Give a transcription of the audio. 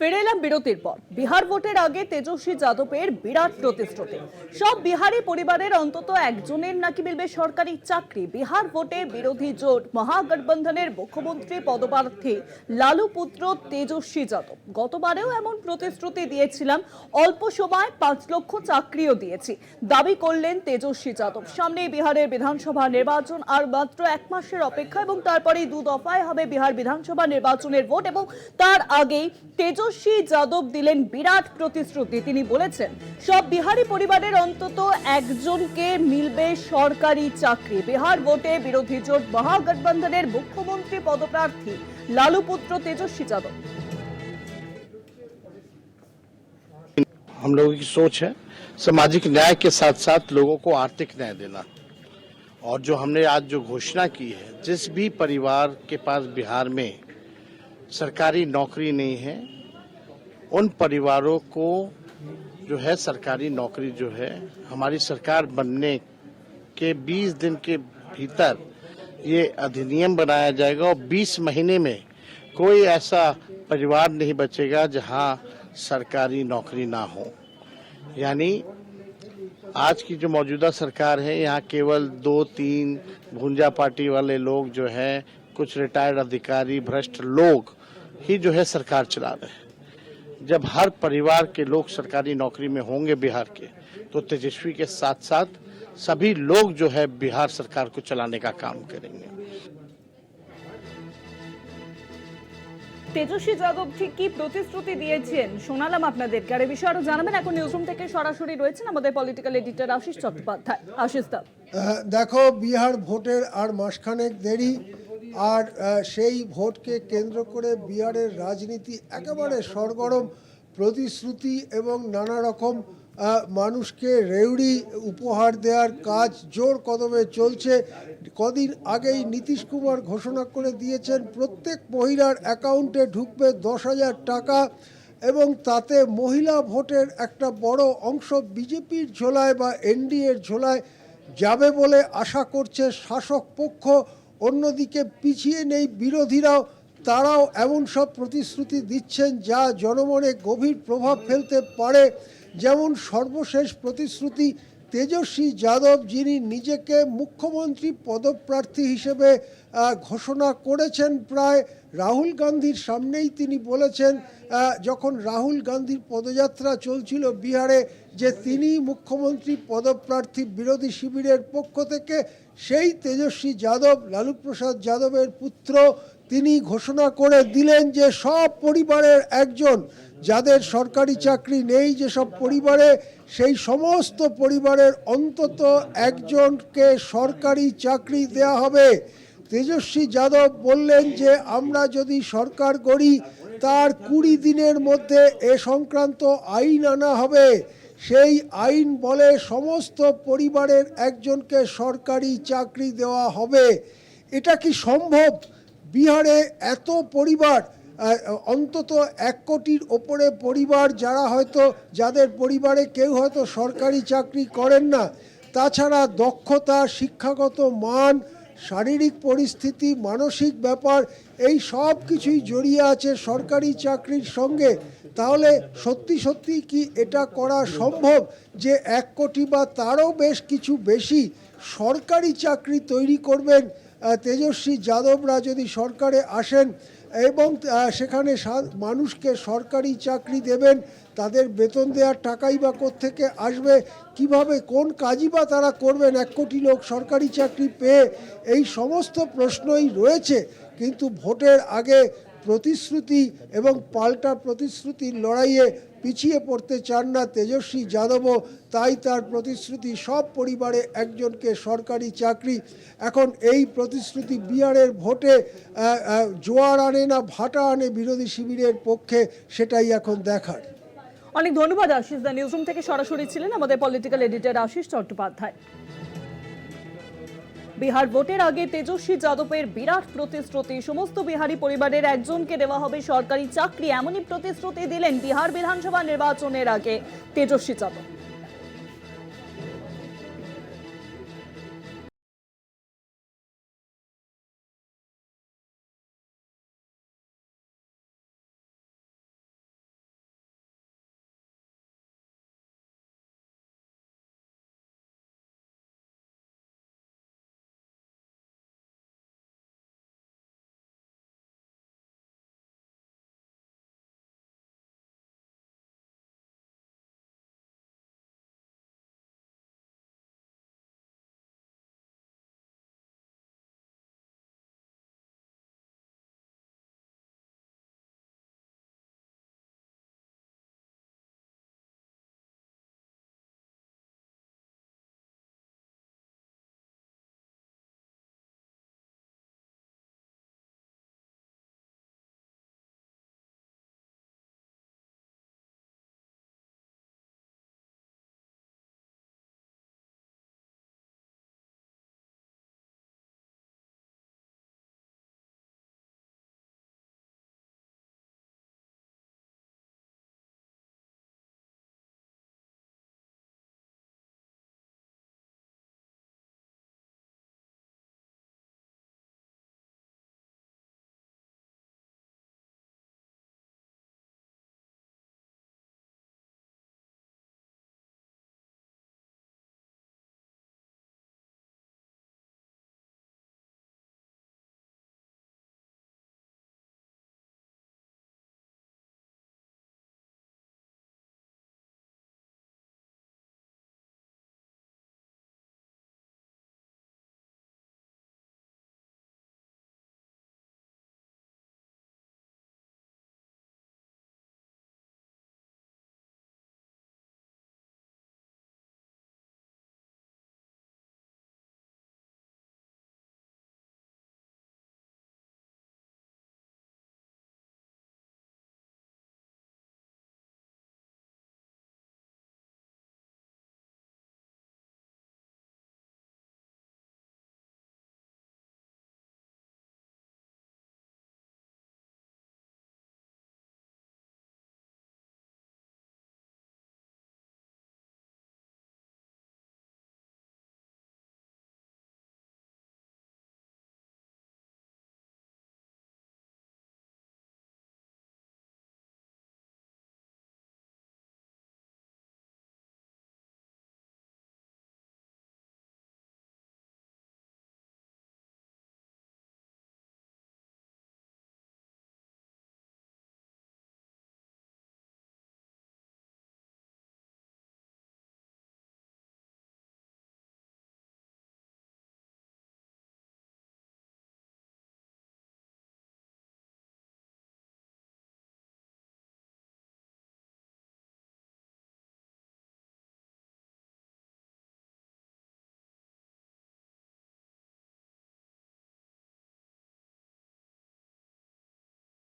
ফিরে এলাম বিরতির পর। বিহার ভোটের আগে তেজস্বী যাদবের বিরাট প্রতিশ্রুতি। সব বিহারি পরিবারের অন্তত একজনের নাকি মিলবে সরকারি চাকরি। বিহার ভোটে বিরোধী জোট, মহাগঠবন্ধনের মুখ্যমন্ত্রী পদপ্রার্থী লালু পুত্র তেজস্বী যাদব। গতবারেও এমন প্রতিশ্রুতি দিয়েছিলাম, অল্প সময় পাঁচ লক্ষ চাকরিও দিয়েছি। দাবি করলেন তেজস্বী যাদব। সামনেই বিহারের বিধানসভা নির্বাচন, আর মাত্র এক মাসের অপেক্ষা, এবং তারপরেই দু দফায় হবে বিহার বিধানসভা নির্বাচনের ভোট, এবং তার আগেই তেজস্বী যাদব দিলেন বিরাট প্রতিশ্রুতি তিনি বলেছেন সব বিহারি পরিবারের অন্তত একজনকে মিলবে সরকারি চাকরি বিহার ভোটে বিরোধী জোট মহাগঠবন্ধনের মুখ্যমন্ত্রী পদপ্রার্থী লালু পুত্র তেজস্বী যাদব हम लोगों की सोच है सामाजिक न्याय के साथ साथ लोगों को आर्थिक न्याय देना और जो हमने आज जो घोषणा की है जिस भी परिवार के पास बिहार में सरकारी नौकरी नहीं है उन परिवारों को जो है सरकारी नौकरी जो है, हमारी सरकार बनने के 20 दिन के भीतर ये अधिनियम बनाया जाएगा और 20 महीने में कोई ऐसा परिवार नहीं बचेगा जहाँ सरकारी नौकरी ना हो। यानी आज की जो मौजूदा सरकार है, यहाँ केवल दो तीन भुंजा पार्टी वाले लोग जो है, कुछ रिटायर्ड अधिकारी, भ्रष्ट लोग ही जो है सरकार चला रहे हैं। जब हर परिवार के लोग सरकारी नौकरी में होंगे बिहार के तो तेजस्वी के साथ साथ सभी लोग जो है बिहार सरकार को चलाने का काम करेंगे তেজস্বী যাদব ঠিক কি প্রতিশ্রুতি দিয়েছেন শোনালাম আপনাদেরকে আর এ বিষয়ে আরো জানাবেন এখন নিউজরুম থেকে সরাসরি রয়েছেন আমাদের পলিটিক্যাল এডিটর আশিস চট্টোপাধ্যায় আশিস দা আহ, দেখো বিহার ভোটের আর মাসখানেক দেরি আর সেই ভোটকে কেন্দ্র করে বিহারের রাজনীতি একেবারে সরগরম, প্রতিশ্রুতি এবং নানা রকম মানুষকে রেউড়ি উপহার দেওয়ার কাজ জোর কদমে চলছে। কদিন আগেই নীতিশ কুমার ঘোষণা করে দিয়েছেন, প্রত্যেক মহিলার অ্যাকাউন্টে ঢুকবে দশ হাজার টাকা এবং তাতে মহিলা ভোটের একটা বড় অংশ বিজেপির ঝোলায় বা এনডিএর ঝোলায় যাবে বলে আশা করছে শাসক পক্ষ। অন্যদিকে পিছিয়ে নেই বিরোধীরাও, তারাও এমন সব প্রতিশ্রুতি দিচ্ছেন যা জনমনে গভীর প্রভাব ফেলতে পারে। যেমন সর্বশেষ প্রতিশ্রুতি, তেজস্বী যাদব যিনি নিজেকে মুখ্যমন্ত্রী পদপ্রার্থী হিসেবে ঘোষণা করেছেন প্রায় রাহুল গান্ধীর সামনেই তিনি বলেছেন যখন রাহুল গান্ধীর পদযাত্রা চলছিল বিহারে, যে তিনি মুখ্যমন্ত্রী পদপ্রার্থী বিরোধী শিবিরের পক্ষ থেকে সেই তেজস্বী যাদব লালু প্রসাদ যাদবের পুত্র তিনি ঘোষণা করে দিলেন যে সব পরিবারের একজন, যাদের সরকারি চাকরি নেই যেসব পরিবারে, সেই সমস্ত পরিবারের অন্তত একজনকে সরকারি চাকরি দেয়া হবে। তেজস্বী যাদব বললেন যে, আমরা যদি সরকার গড়ি, তার কুড়ি দিনের মধ্যে এ সংক্রান্ত আইন আনা হবে। সেই আইন বলে সমস্ত পরিবারের একজনকে সরকারি চাকরি দেওয়া হবে। এটা কি সম্ভব? বিহারে এত পরিবার অন্তত এক কোটির ওপরে পরিবার যারা হয়তো, যাদের পরিবারে কেউ হয়তো সরকারি চাকরি করেন না, তাছাড়া দক্ষতা, শিক্ষাগত মান শারীরিক পরিস্থিতি, মানসিক ব্যাপার, এই সব কিছুই জড়িয়ে আছে সরকারি চাকরির সঙ্গে। তাহলে সত্যি সত্যি কি এটা করা সম্ভব যে এক কোটি বা তারও বেশ কিছু বেশি সরকারি চাকরি তৈরি করবেন? তেজস্বী যাদবরা যদি সরকারে আসেন এবং সেখানে মানুষকে সরকারি চাকরি দেবেন, তাদের বেতন দেওয়ার টাকাই বা থেকে আসবে, কীভাবে, কোন কাজই বা তারা করবেন, এক কোটি লোক সরকারি চাকরি পেয়ে, এই সমস্ত প্রশ্নই রয়েছে। কিন্তু ভোটের আগে প্রতিশ্রুতি এবং পাল্টা প্রতিশ্রুতির লড়াইয়ে পিছিয়ে পড়তে চান না তেজস্বী যাদবও, তাই তার প্রতিশ্রুতি সব পরিবারে একজনকে সরকারি চাকরি। এখন এই প্রতিশ্রুতি বিহারের ভোটে জোয়ার আনে না ভাটা আনে বিরোধী শিবিরের পক্ষে, সেটাই এখন দেখার। অনেক ধন্যবাদ আশিস দা। নিউজরুম থেকে সরাসরি ছিলেন আমাদের পলিটিক্যাল এডিটর আশিস চট্টোপাধ্যায়। বিহার ভোটের আগে তেজস্বী যাদবের বিরাট প্রতিশ্রুতি। সমস্ত বিহারি পরিবারের একজনকে দেওয়া হবে সরকারি চাকরি। এমনই প্রতিশ্রুতি দিলেন বিহার বিধানসভা নির্বাচনের আগে তেজস্বী যাদব।